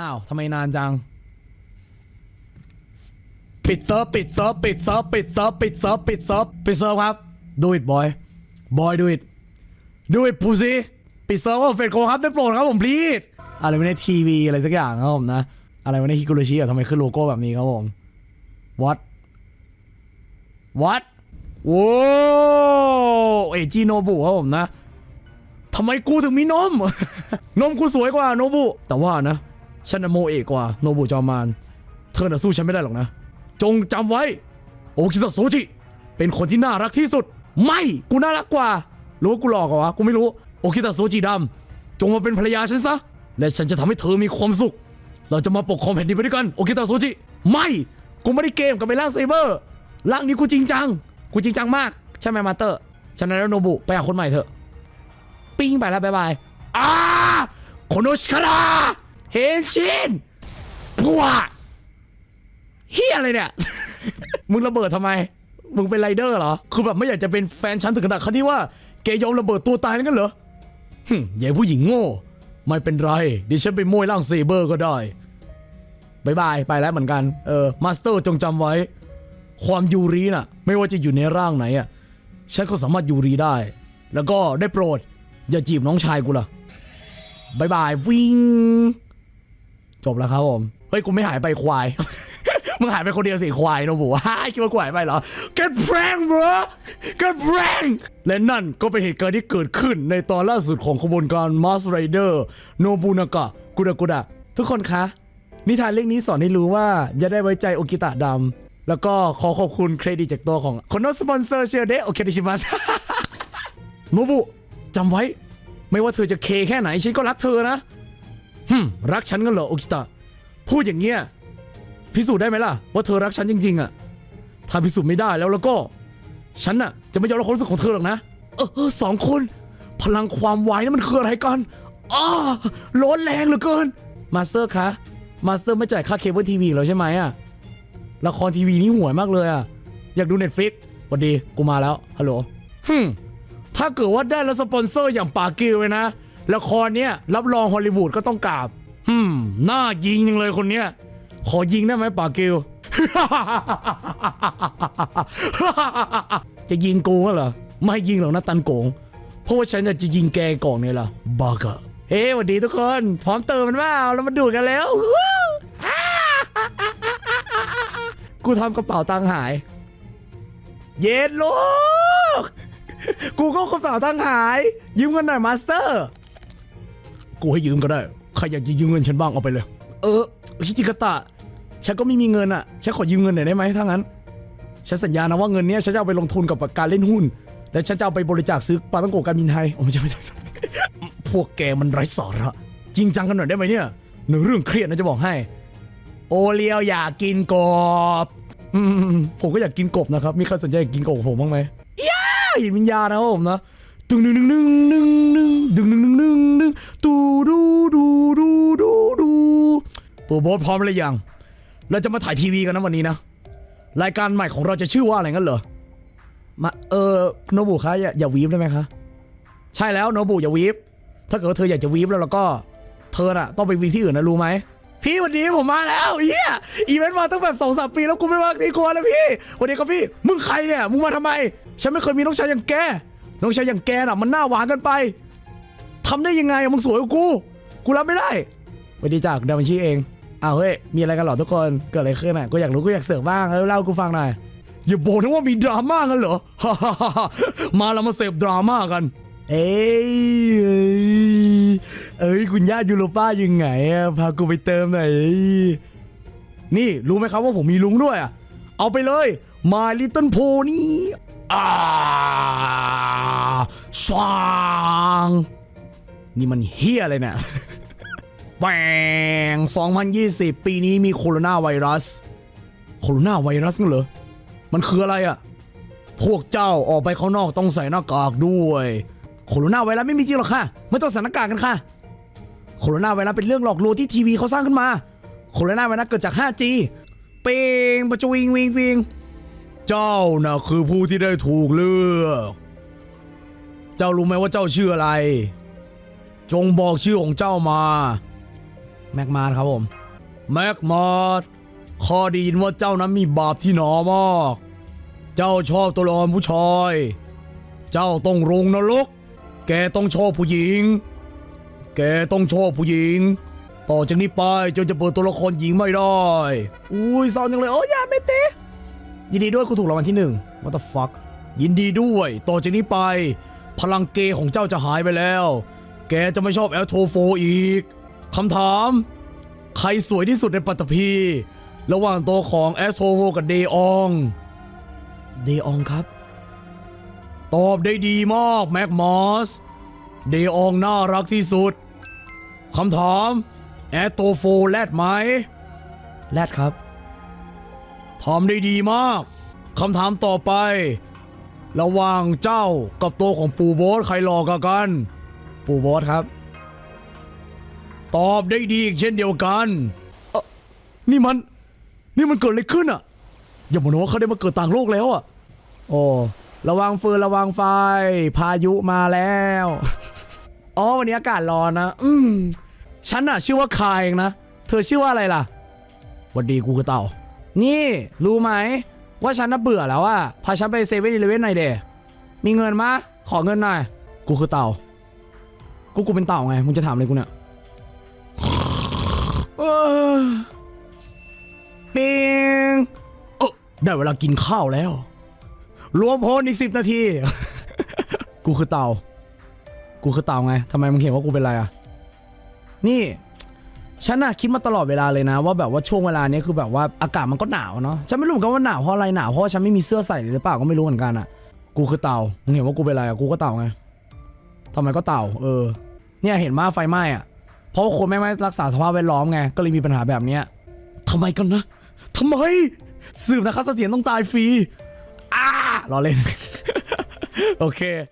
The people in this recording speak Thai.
อ้าวทำไมนานจัง ปิดเซิร์ฟปิดเซิร์ฟปิดเซิร์ฟปิดเซิร์ฟปิดเซิร์ฟปิดเซิร์ฟปิดเซิร์ฟครับ do it boy boy do it do it pussy ปิดเซิร์ฟว่าเฟดโคครับได้โปรดครับผม please อะไรวะในทีวีอะไรสักอย่างครับผมนะ อะไรวะในฮิกุโรชิอะทำไมขึ้นโลโก้แบบนี้ครับผม what what โว้เอจิโนบุครับผมนะทำไมกูถึงมีนม นมกูสวยกว่าโนบุ แต่ว่านะ ฉันโมเอกกว่าโนบุจอมาน เธอน่ะสู้ฉันไม่ได้หรอกนะ จงจำไว้ โอคิโตะโซจิเป็นคนที่น่ารักที่สุด ไม่กูน่ารักกว่าหรือว่ากูหลอกกว่าวะกูไม่รู้โอคิโตะโซจิดำจงมาเป็นภรรยาฉันซะ และฉันจะทำให้เธอมีความสุข เราจะมาปกครองแผ่นดินไปด้วยกันโอคิโตะโซจิไม่กูไม่ได้เกมกับไอ้ร่างไซเบอร์ร่างนี้กูจริงจัง กูจริงจังมากใช่ไหมมาเตอร์ฉะนั้นแล้วโนบุไปหาคนใหม่เถอะ ปิ้งไปแล้วบายบายอาโคโนชิคาระ เฮนชินพัวเฮียอะไรเนี่ย มึงระเบิดทำไม มึงเป็นไรเดอร์เหรอ คือแบบไม่อยากจะเป็นแฟนฉันถึงขนาดขั้นที่ว่าแกยอมระเบิดตัวตายนั่นกันเหรอหึ่มใหญ่ผู้หญิงโง่ ไม่เป็นไรดิฉันไปโมยร่างเซเบอร์ก็ได้บายบาย ไปแล้วเหมือนกัน เออ มาสเตอร์จงจำไว้ ความยูรีน่ะ ไม่ว่าจะอยู่ในร่างไหนอะ ฉันก็สามารถยูรีได้ แล้วก็ได้โปรด อย่าจีบน้องชายกูล่ะบายบายวิ่ง จบแล้วครับผม เฮ้ย กูไม่หายไปควาย มึงหายไปคนเดียวสิควายนะบูฮ่าคิดว่ากูหายไปเหรอ get prank bro get prank และนั่นก็เป็นเหตุการณ์ที่เกิดขึ้นในตอนล่าสุดของขบวนการ Mask Rider โนบุนากะกุดะกุดะทุกคนคะ นิทานเรื่องนี้สอนให้รู้ว่า อย่าได้ไว้ใจโอกิตะดำแล้วก็ขอขอบคุณเครดิตจากตัวของคนนสปอนเซอร์เชียร์เดโอเคดิชิมัสโนบุจำไว้ ไม่ว่าเธอจะเคแค่ไหนฉันก็รักเธอนะ ฮึมรักฉันกันเหรอโอกิตะ พูดอย่างเงี้ยพิสูจน์ได้ไหมล่ะ ว่าเธอรักฉันจริง ๆ อะ ถ้าพิสูจน์ไม่ได้แล้วแล้วก็ ฉันน่ะ จะไม่ยอมรับความรู้สึกของเธอหรอกนะ เออสองคน พลังความไวนั่นมันคืออะไรกันอ้าร้อนแรงเหลือเกิน มาสเตอร์คะ มาสเตอร์ไม่จ่ายค่าเคเบิลทีวีแล้วใช่ไหมอะ ละครทีวีนี่ห่วยมากเลยอะ อยากดูเน็ตฟิกวัสดี กูมาแล้ว ฮัลโหลฮึมถ้าเกิดว่าได้แล้วสปอนเซอร์อย่างปากิลเลยนะ ละครเนี้ยรับรองฮอลลีวูดก็ต้องกราบฮึมหน้ายิงจังเลยคนเนี้ย ขอยิงได้ไหมปากิลจะยิงกูเหรอ ไม่ยิงหรอกนะตันโกง เพราะว่าฉันจะยิงแกก่อนเนี่ยล่ะบากะเฮ้สวัสดีทุกคน พร้อมเติมมันว่าเรามาดูดกันแล้ว กูทำกระเป๋าตังค์หาย เย็นลูก กูก็กระเป๋าตังค์หาย ยืมเงินหน่อยมาสเตอร์ กูให้ยืมก็ได้ ใครอยากจะยืมเงินฉันบ้างเอาไปเลย เออฮิจิกะตะ ฉันก็ไม่มีเงินอะ ฉันขอยืมเงินหน่อยได้ไหมถ้างั้น ฉันสัญญานะว่าเงินเนี้ยฉันจะเอาไปลงทุนกับการเล่นหุ้น และฉันจะเอาไปบริจาคซื้อปลาตั้งโกการบินไทยโอ้ไม่ใช่ไม่ใช่พวกแกมันไร้สาระ จริงจังกันหน่อยได้ไหมเนี่ย หนึ่งเรื่องเครียดนะจะบอกให้ โอเลียวอยากกินกบผมก็อยากกินกบนะครับ มีใครสนใจอยากกินกบผมบ้างไหมย่าหินวิญญาณนะผมนะตึงหนึ่งหนึ่งหนึ่งหนึ่ง หนึ่งดึงหนึ่งหนึ่งหนึ่งหนึ่งตูดูดูดูดูดูปูโบสพร้อมหรือยัง เราจะมาถ่ายทีวีกันนะวันนี้นะ รายการใหม่ของเราจะชื่อว่าอะไรงั้นเหรอ มาเออโนบุคะอย่าอย่าวีฟได้ไหมคะ ใช่แล้วโนบุอย่าวีฟ ถ้าเกิดว่าเธออยากจะวีฟแล้วแล้วก็เธอน่ะต้องไปวีฟที่อื่นนะรู้ไหมพี่วันนี้ผมมาแล้วเฮียอีเวนต์มาตั้งแบบสองสามปีแล้วกูไม่มาที่กลัวแล้วพี่ วันนี้ก็พี่ มึงใครเนี่ย มึงมาทำไม ฉันไม่เคยมีน้องชายอย่างแก น้องชายอย่างแกน่ะ มันหน้าหวานกันไป ทำได้ยังไงมึงสวยกว่ากู กูรับไม่ได้สวัสดีจากดาวินชีเองอ้าวเฮ้ยมีอะไรกันหรอทุกคนเกิดอะไรขึ้นอะกูอยากรู้กูอยากเสิร์ฟบ้างเออเล่ากูฟังหน่อยอย่าบอกนะว่ามีดราม่ากันเหรอมาเรามาเสพดราม่ากัน เอ้ยเอ้ยคุณย่ายูโรป้ายังไงอะพากูไปเติมหน่อยนี่รู้ไหมครับว่าผมมีลุงด้วยอะเอาไปเลย My Little Pony อ่าสว่าง นี่มันเฮียอะไรเนี่ยแบง2020 ปีนี้มีโคโรนาไวรัส โคโรนาไวรัสนั่นเหรอ มันคืออะไรอะพวกเจ้าออกไปข้างนอกต้องใส่หน้ากากด้วย โคโรนาไวรัสไม่มีจริงหรอกค่ะ ไม่ต้องใส่หน้ากากกันค่ะ โคโรนาไวรัสเป็นเรื่องหลอกลวงที่ทีวีเขาสร้างขึ้นมา โคโรนาไวรัสเกิดจาก 5G เปงปะจวิงวิงวิง เจ้าน่ะคือผู้ที่ได้ถูกเลือก เจ้ารู้ไหมว่าเจ้าชื่ออะไร จงบอกชื่อของเจ้ามา แม็กมารครับผม แม็กมาร์ข้อดีนว่าเจ้านั้นมีบาปที่หนอมาก เจ้าชอบตัวละครผู้ชาย เจ้าต้องลงนรก แกต้องชอบผู้หญิง แกต้องชอบผู้หญิง ต่อจากนี้ไปจนจะเปิดตัวละครหญิงไม่ได้ อุ้ยเศร้าจังเลยโอ้ยอย่าไม่เตะยินดีด้วยกูถูกรางวัลที่หนึ่ง what the fuck ยินดีด้วย ต่อจากนี้ไป พลังเกย์ของเจ้าจะหายไปแล้ว แกจะไม่ชอบแอลโทโฟอีกคำถาม ใครสวยที่สุดในปัตตภีระหว่างตัวของแอสโทโฟกับเดออง เดอองครับ ตอบได้ดีมากแม็กมอส เดอองน่ารักที่สุดคำถามแอตโตโฟแรดไหมแรดครับทำได้ดีมากคำถามต่อไประหว่างเจ้ากับตัวของปูโบสใครหลอกกัน ปู่โบสครับ ตอบได้ดีอีกเช่นเดียวกันเอ่อนี่มัน นี่มันเกิดอะไรขึ้นอะ อย่าบอกนะว่าเขาได้มาเกิดต่างโลกแล้วอะ โอ้ระวังฟืนระวังไฟ พายุมาแล้ว อ๋อวันนี้อากาศร้อนนะ อืมฉันน่ะ ชื่อว่าคายเองนะ เธอชื่อว่าอะไรล่ะหวันดีกูคือเต่า นี่ รู้ไหม ว่าฉันน่ะเบื่อแล้วอะพาฉันไปเซเว่นอีเลเว่นหน่อยเดมีเงินมะขอเงินหน่อย กูคือเต่า กูกูเป็นเต่าไงมึงจะถามอะไรกูเนี่ยเออปิงเออได้เวลากินข้าวแล้ว รวมพลอีกสิบนาที กูคือเต่า กูคือเต่าไงทำไมมึงเห็นว่ากูเป็นอะไรอะ นี่ฉันน่ะคิดมาตลอดเวลาเลยนะ ว่าแบบว่าช่วงเวลานี้คือแบบว่าอากาศมันก็หนาวเนาะฉันไม่รู้เหมือนกันว่าหนาวเพราะอะไรหนาวเพราะว่าฉันไม่มีเสื้อใส่หรือเปล่าก็ไม่รู้เหมือนกันอะ กูคือเต่ามึงเห็นว่ากูเป็นอะไรอะกูก็เต่าไง ทำไมก็เต่า เออ เนี่ยเห็นมาไฟไหม้อะ เพราะว่าคนไม่ไม่รักษาสภาพแวดล้อมไง ก็เลยมีปัญหาแบบเนี้ยทำไมกันนะทำไม สืบนะครับเสถียรต้องตายฟรี อ้ารอเล่น โอเค